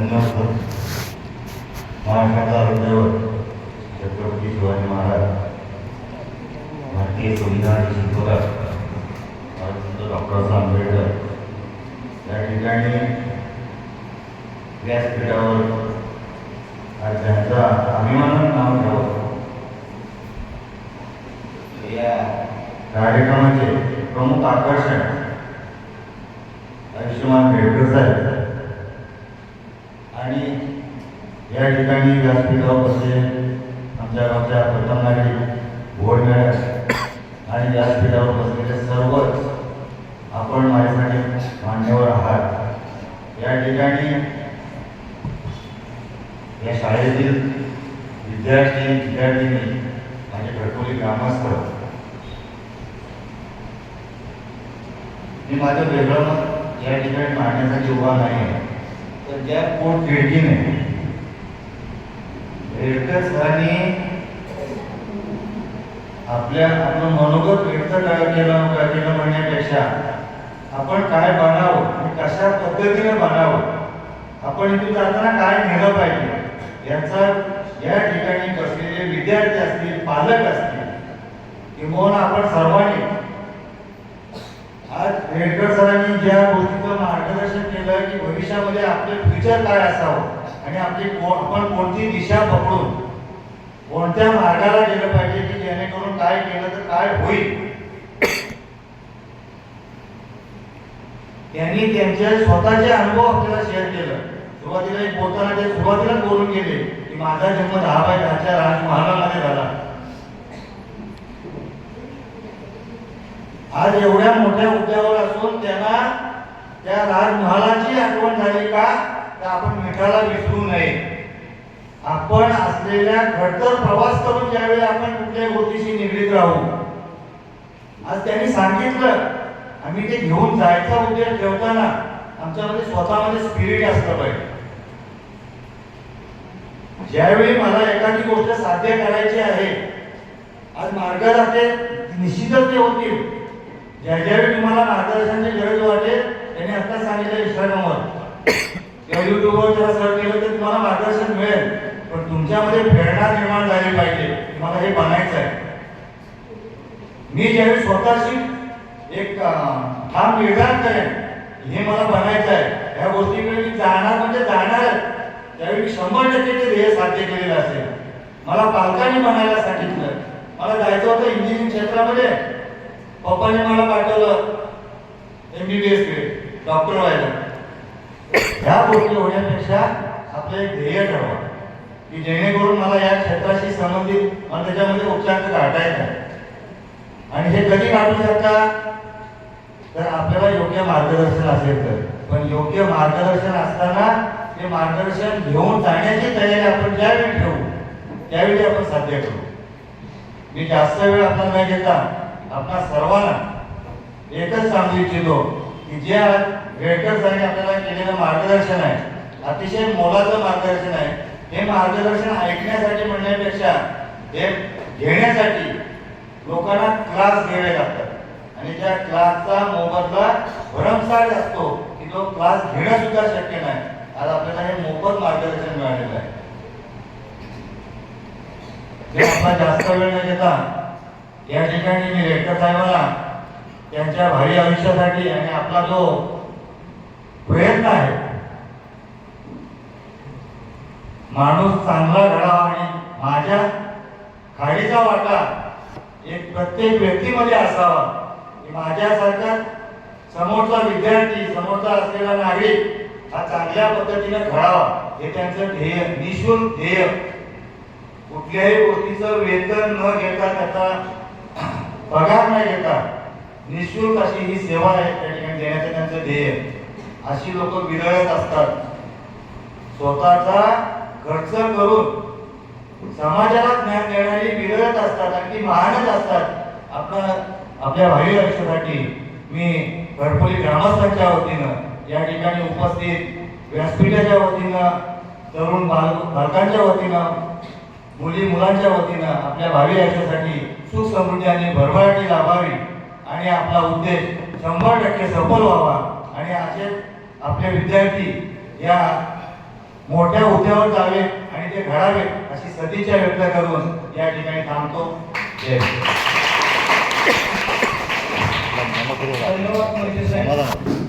धन्यवाद. महाराष्ट्राचा हृदयवर छत्रपती शिवाजी महाराज भारतीय संविधान शिकवतात डॉक्टर आंबेडकर. या ठिकाणी व्यासपीठावर आज त्यांचा अभिमानानं नाव ठेवत या कार्यक्रमाचे प्रमुख आकर्षण आयुष्यमान बेडकर साहेब आणि या ठिकाणी व्यासपीठावर बसले आमच्या गावच्या प्रथम नागरिक गोड आणि व्यासपीठावर बसलेले सर्वच आपण माझ्यासाठी मान्यवर आहात. या ठिकाणी या शाळेतील विद्यार्थी विद्यार्थिनी आणि घरकुली ग्रामस्थ. मी माझं वेगळं या ठिकाणी मांडण्यासाठी उभा नाही आहे तर ज्या पोट खिडकीने भेटतच सरांनी आपल्या आपलं मनोगत भेटतं काय केलं काय केलं म्हणण्यापेक्षा आपण काय बनावं आणि कशा पद्धतीने बनावं आपण इथून जाताना काय नेलं पाहिजे याचा या ठिकाणी बसलेले विद्यार्थी असतील पालक असतील किंवा आपण सर्वांनी. आज रेडकर सरांनी ज्या गोष्टीचं मार्गदर्शन केलं की भविष्यामध्ये आपलं फ्युचर काय असावं आणि आपली को- आपण कोणती दिशा पकडून कोणत्या मार्गाला गेलं पाहिजे की जेणेकरून काय केलं तर काय होईल? त्यांनी त्यांचे स्वतःचे अनुभव आपल्याला शेअर केलं. सुरुवातीला एक बोलताना ते सुरुवातीलाच बोलून गेले की माझा जन्म दहा बाय दहाच्या राजमहालामध्ये झाला. आज एवढ्या मोठ्या हुद्द्यावर असून त्यांना त्या राजमहालाची आठवण झाली का? आपण मिठाला विसरू नये. आपण असलेल्या घडतर प्रवास करून ज्यावेळी आपण कुठल्याही गोष्टीशी निगडीत राहू आज त्यांनी सांगितलं आम्ही ते घेऊन जायचा उद्देश ठेवताना आमच्यामध्ये स्वतःमध्ये स्पिरिट असलं पाहिजे. ज्यावेळी मला एखादी गोष्ट साध्य करायची आहे आज मार्गदर्शक निश्चितच ते होतील. ज्या ज्यावेळी तुम्हाला मार्गदर्शनाची गरज वाटेल त्यांनी आता सांगितलं इंस्टाग्रामवर किंवा युट्यूबवर जरा सर्च केलं तर तुम्हाला मार्गदर्शन मिळेल पण तुमच्यामध्ये प्रेरणा निर्माण झाली पाहिजे की मला हे बनायचं आहे मी ज्यावेळी स्वतःशी एक ठाम निर्धार करेन हे मला बनायचं आहे ह्या गोष्टीकडे मी जाणार म्हणजे जाणार. त्यावेळी मी शंभर टक्के ते ध्येय साध्य केलेलं असेल. मला पालकांनी बनायला सांगितलं. मला जायचं होतं इंजिनिअरिंग क्षेत्रामध्ये. पप्पाने मला पाठवलं M B B S doctor व्हायला. ह्या गोष्टी होण्यापेक्षा आपलं एक ध्येय ठरवा. की जेणेकरून मला या क्षेत्राशी संबंधित मला त्याच्यामध्ये उपचार गाठायचा आहे आणि हे कधी काढू शकता? तर आपल्याला योग्य मार्गदर्शन असेल तर. पण योग्य मार्गदर्शन असताना ते मार्गदर्शन घेऊन जाण्याची तयारी आपण ज्यावेळी ठेवू त्यावेळी आपण साध्य करू. मी जास्त वेळ आपल्याला न घेता आपल्या सर्वांना एकच सांगू इच्छितो की जे वेळकर साहेब आपल्याला केलेलं मार्गदर्शन आहे अतिशय मोलाचं मार्गदर्शन आहे हे मार्गदर्शन ऐकण्यासाठी म्हणण्यापेक्षा हे घेण्यासाठी लोकांना क्लास घ्यावे लागतात. आणि त्या क्लासचा मोबदला भरमसाठ असतो की तो क्लास घेणं सुद्धा शक्य नाही. आज आपल्याला हे मोफत मार्गदर्शन मिळालेलं आहे. आपला जास्त वेळ न घेता या ठिकाणी मी रेडकर साहेबांना त्यांच्या भारी आयुष्यासाठी आणि आपला जो प्रयत्न आहे माणूस चांगला घडावा आणि माझ्या खाडीचा वाटा एक प्रत्येक व्यक्तीमध्ये असावा. की माझ्यासारखा समोरचा विद्यार्थी समोरचा असलेला नागरिक हा चांगल्या पद्धतीने घडावा. हे त्यांचं ध्येय निशुल्क ध्येय. कुठल्याही गोष्टीचं वेतन न घेता त्याचा पगार न घेता निशुल्क अशी ही सेवा आहे त्या ठिकाणी देण्याचं त्यांचं ध्येय. अशी लोक विरळत असतात. स्वतःचा खर्च करून समाजाला ज्ञान देणारी विरळत असतात आणि महानच असतात. आपल्या आपल्या भावी आयुष्यासाठी मी घरपोली ग्रामस्थांच्या वतीनं या ठिकाणी उपस्थित व्यासपीठाच्या वतीनं तरुण बाल बालकांच्या वतीनं मुली मुलांच्या वतीनं आपल्या भावी आयुष्यासाठी सुख समृद्धी आणि भरभराटी लाभावी आणि आपला उद्देश शंभर टक्के सफल व्हावा. आणि असे आपले विद्यार्थी या मोठ्या हुद्द्यावर जावे आणि ते घडावे अशी सदिच्छा व्यक्त करून या ठिकाणी थांबतो. जय. धन्यवाद.